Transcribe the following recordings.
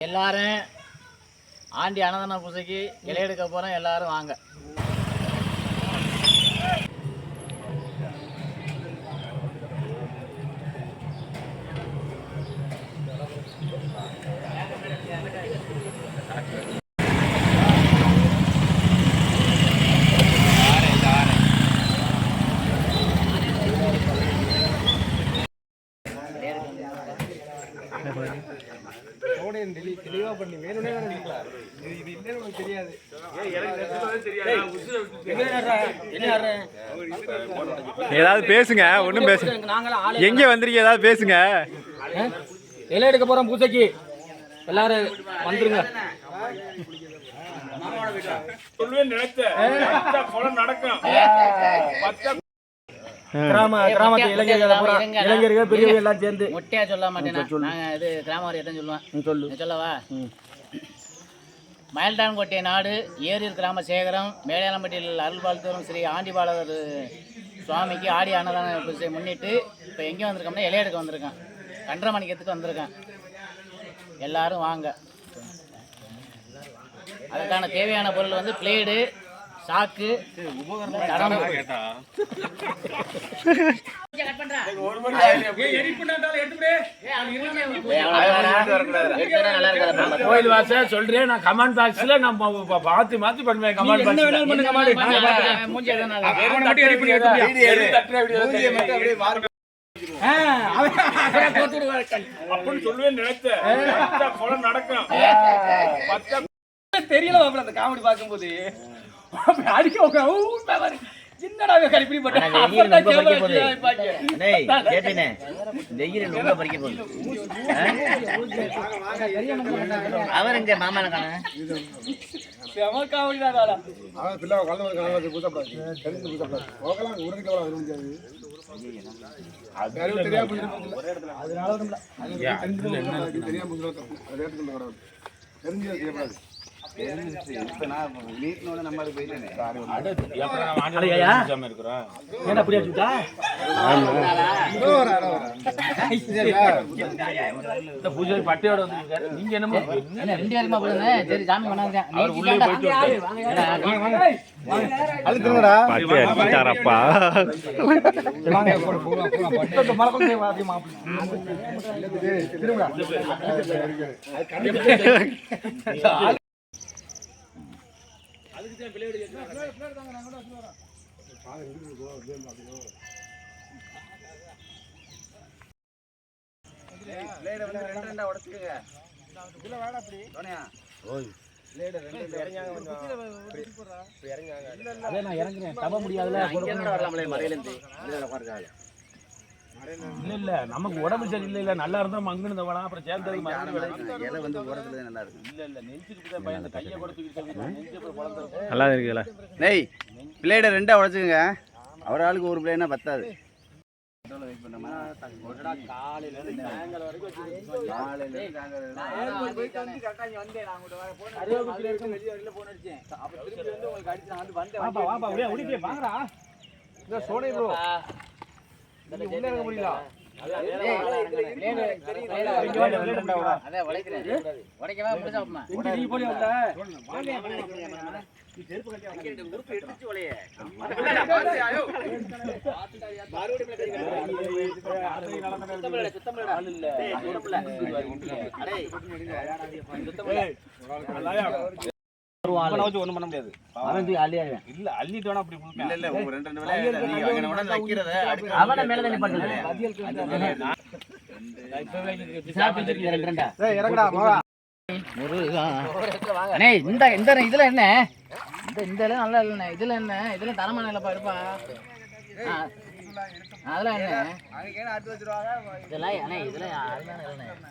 எல்லாரும் ஆண்டி அன்னதான பூசைக்கு இலையெடுக்க போகிறோம் எல்லாரும் வாங்க தெளிவா பண்ணி வேணும்னே வேணும் இது இது இல்லைன்னு உனக்கு தெரியாது ஏதாவது பேசுங்க ஒன்றும் பேசுங்க எங்கே வந்திருக்கீங்க? ஏதாவது பேசுங்க. இலை எடுக்க போறோம் பூசைக்கு. எல்லாரும் வந்துருங்க. கிராம கிராமத்து இளைஞர்கள். இளைஞர்கள் பெரியவங்க எல்லாம் சேர்ந்து. மொட்டையா சொல்ல மாட்டேனா? நாங்கள் இது கிராமவாரி எத்தனை சொல்லுவேன் சொல்லு. சொல்லவா? மயில்டான்கோட்டை நாடு ஏரூர் கிராம சேகரம் மேடையாளம்பட்டியில் அருள்பால்தோறும் ஸ்ரீ ஆண்டிபாலர் சுவாமிக்கு ஆடி அன்னதான பூஜையை முன்னிட்டு இப்போ எங்கே வந்திருக்கோம்னா இலையெடுக்க வந்திருக்கேன் கண்டரை மணிக்கத்துக்கு வந்திருக்கேன் எல்லாரும் வாங்க. அதுக்கான தேவையான பொருள் வந்து பிளேடு சாக்கு. கோயில் வாசல் சொல்றேன் நான் கமெண்ட் பாக்ஸ்ல நான் மாத்தி மாத்தி பண்ணுவேன் கமெண்ட் பாக்ஸ்ல மூஞ்சி எதுனா தெரியல மாப்பிள்ள அந்த காமெடி பார்க்கும்போது. அடிக்க உட்கா ஊ, பாரு. என்னடா கடிப்பிடி போட்டா? ஆனா வெயில் ரொம்ப பறிக்க போகுது. அவர் எங்க மாமான காண? செம காமெடி தான் ஆளா. அவன் பிள்ளை கலந்து வந்து கலந்து பூசப்படாது தெரிஞ்சு பூசப்படாது போகலாம் உறுதி கவலை அது முடியாது. என்ன ரெண்டு உள்ளே போயிட்டு அழுத்துங்கடா பட்டு அடிச்சுட்டாரப்பா இந்த மரத்துல போய் இல்ல இல்ல. நமக்கு உடம்பு சரியில்லை இல்ல நல்லா இருந்தா மங்குன்னு இந்த வளம் அப்புறம் சேர்ந்தது மருந்து விளையும். இல்ல இல்ல. நெஞ்சுக்கு தான் பையன் அந்த கையை கொடுத்துக்கிட்டு நெஞ்சு அப்புறம் குழந்தை நல்லா இருக்குல்ல டேய் பிளேடை ரெண்டா உடச்சுக்கோங்க. அவர் ஆளுக்கு ஒரு பிளேனா பத்தாது. சோனை ப்ரோ உள்ள இறங்க முடியல ஒண்ணும் பண்ண முடியாது. இல்ல அள்ளிட்டு வேணா அப்படி கொடுப்பேன். இல்ல இல்ல உங்க ரெண்டு ரெண்டு விளையாட நீங்க அங்க உடனே வைக்கிறத அடுத்து அவனை மேல தண்ணி பண்ணுது ரெண்டு ரெண்டா இறங்கடா போடா. அண்ணே இந்த இந்த இதுல என்ன? இந்த இந்த இலை நல்லா இல்லைண்ணே. இதுல என்ன? இதுல தரமான இல்லப்பா இருப்பா. அதெல்லாம் என்ன? இதெல்லாம் அண்ணே இதெல்லாம் அருமையான இல்லைண்ணே.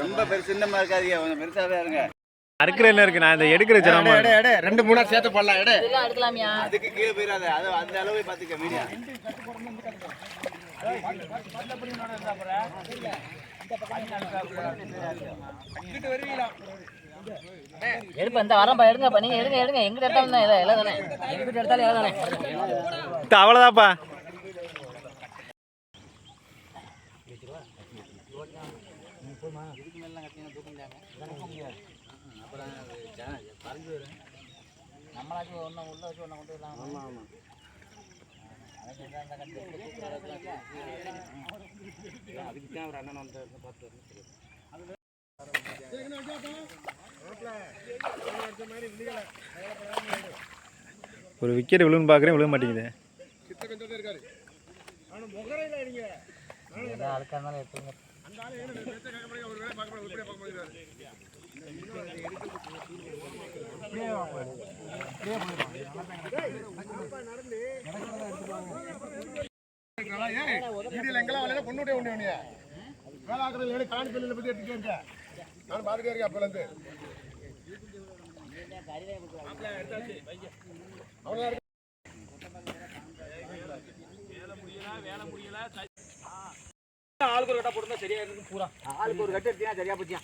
ரொம்ப பெருசு சின்னமா இருக்காதீங்க கொஞ்சம் பெருசாவே இருங்க. அறுக்கிற என்ன இருக்கு? நான் இந்த எடுக்கிற சிரமம் ரெண்டு மூணா சேர்த்து போடலாம் எடு. இதெல்லாம் எடுக்கலாமியா அதுக்கு கீழே போயிடாத அது அந்த அளவு பார்த்துக்க மீடியா. எடுப்பா இந்த வரம்பா எடுங்கப்பா நீங்கள் எடுங்க எடுங்க. எங்க எடுத்தாலும் இல்லை இல்லை தானே எங்கிட்ட எடுத்தாலும் இல்லை தானே அவ்வளோதாப்பா நம்மளாச்சும் ஒன்று உள்ள வச்சு அண்ணன் வந்து பார்த்து ஒரு விக்கெட் விழுன்னு பார்க்குறேன் விழுக மாட்டேங்குது. பொண்ணுடைய ஒண்ணு வேலை ஆக்குறது காணி பள்ளியில பத்தி எடுத்துக்கேன் நான் பாத்துட்டே இருக்கேன் இருந்து ஆளுக்கு ஒரு கட்டா போட்டுருந்தா சரியா இருக்கு பூரா ஆளுக்கு ஒரு கட்டு எடுத்தீங்கன்னா சரியா போச்சியா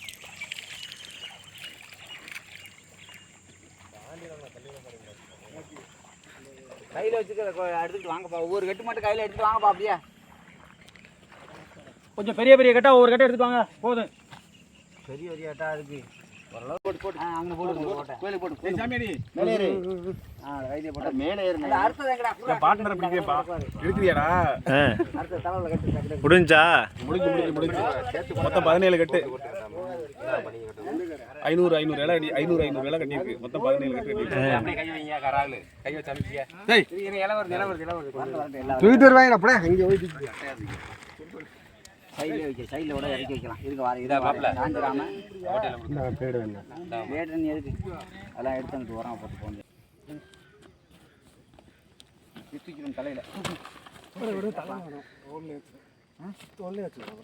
கையில் வச்சுக்க எடுத்துட்டு வாங்கப்பா ஒவ்வொரு கட்டு மட்டும் கையில் எடுத்துட்டு வாங்கப்பா அப்படியே கொஞ்சம் பெரிய பெரிய கட்டா ஒவ்வொரு கட்டை எடுத்துட்டு வாங்க. போதும். பெரிய பெரிய கட்டா இருக்குது முடிஞ்சா? முடிஞ்சு முடிஞ்சு முடிஞ்சு. மொத்தம் பதினேழு கட்டு. ஐநூறு ஐநூறு இலை அடி ஐநூறு ஐநூறு இலை கட்டியிருக்கு. மொத்தம் பதினேழு சைடில் வைக்க சைடில் கூட இறக்கி வைக்கலாம். இருக்க வார இதா மாப்பிள்ள. காஞ்சிராம நான் பேடு வேணும் வேட்டன் எதுக்கு? அதெல்லாம் எடுத்து அங்கிட்டு உரம் போட்டு போங்க. தூக்கிடும் தலையில்.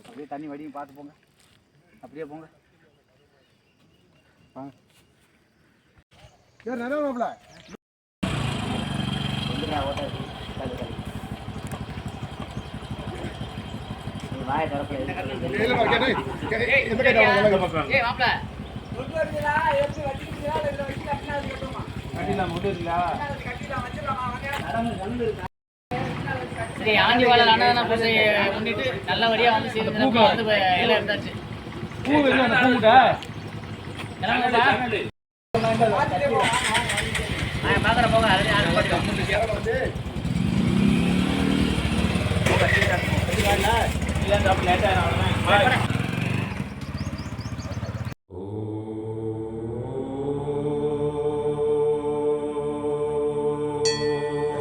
அப்படியே தண்ணி வடியும் பார்த்து போங்க. அப்படியே போங்க. வாங்க. சரி நிறைய ஓட்ட. வாய சரி ஆண்டி வாழல் பூஜை முன்னிட்டு நல்லபடியாக வந்து சேர்ந்து வந்து இலை பூ நான் பார்க்குற போக அதுலேயே ஆறு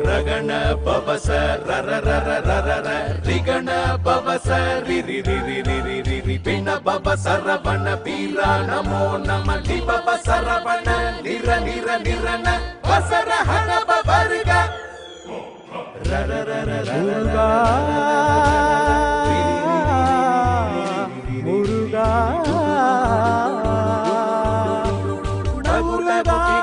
ರಗಣ ಪವಸ ರರ ರರ ರರ ರ ರಿಗಣ ಪವಸ ರಿ ರಿ ರಿ ರಿ ರಿ ರಿ ರಿ ರಿ ಪಿಣ ಪವ ಸರವಣ ಬೀರ ನಮೋ ನಮ ಲಿ ಪವ ಸರವಣ ನಿರ ನಿರ ನಿರನ ವಸರ ಹಣ ಪವರ್ಗ ರರ ರರ ರರ burda da